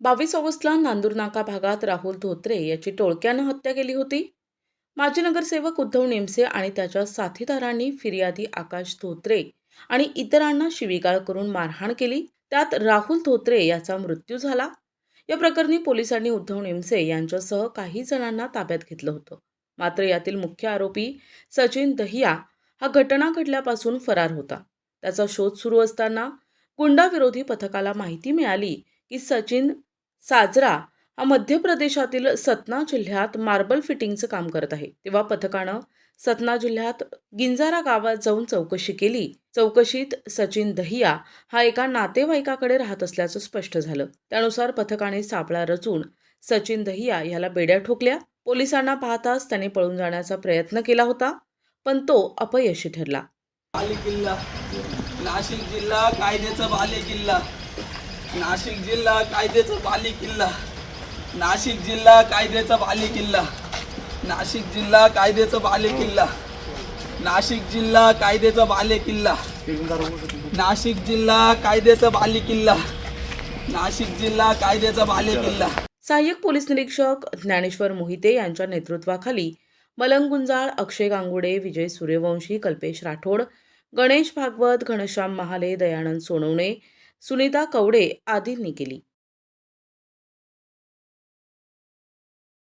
बावीस ऑगस्टला नांदूरनाका भागात राहुल धोत्रे याची टोळक्यानं हत्या केली होती. माजी नगरसेवक उद्धव नेमसे आणि त्याच्या साथीदारांनी फिर्यादी आकाश धोत्रे आणि इतरांना शिवीगाळ करून मारहाण केली. त्यात राहुल धोत्रे याचा मृत्यू झाला. या प्रकरणी पोलिसांनी उद्धव नेमसे यांच्यासह काही जणांना ताब्यात घेतलं होतं. मात्र यातील मुख्य आरोपी सचिन दहिया हा घटना घडल्यापासून फरार होता. त्याचा शोध सुरू असताना गुंडाविरोधी पथकाला माहिती मिळाली की सचिन साजरा हा मध्य प्रदेशातील सतना जिल्ह्यात मार्बल फिटिंगचं काम करत आहे. तेव्हा पथकानं सतना जिल्ह्यात गिंजारा गावात जाऊन चौकशी केली. चौकशीत सचिन दहिया हा एका नातेवाईकाकडे राहत असल्याचं स्पष्ट झालं. त्यानुसार पथकाने सापळा रचून सचिन दहिया याला बेड्या ठोकल्या. पोलिसांना पाहताच त्याने पळून जाण्याचा प्रयत्न केला होता पण तो अपयशी ठरला. बाले नाशिक जिल्हा कायद्याचा बाले किल्ला. नाशिक जिल्हा कायद्याचा बाली किल्ला. नाशिक जिल्हा कायद्याचा बाली किल्ला. नाशिक जिल्हा कायद्याचा बाले किल्ला. नाशिक जिल्हा कायद्याचा बाले किल्ला. नाशिक जिल्हा कायद्याचा बाले किल्ला. नाशिक जिल्हा कायद्याचा बाले किल्ला. सहाय्यक पोलीस निरीक्षक ज्ञानेश्वर मोहिते यांच्या नेतृत्वाखाली मलंग गुंजाळ अक्षय गांगुडे विजय सूर्यवंशी कल्पेश राठोड गणेश भागवत घनश्याम महाले दयानंद सोनवणे सुनीता कवडे आदींनी केली.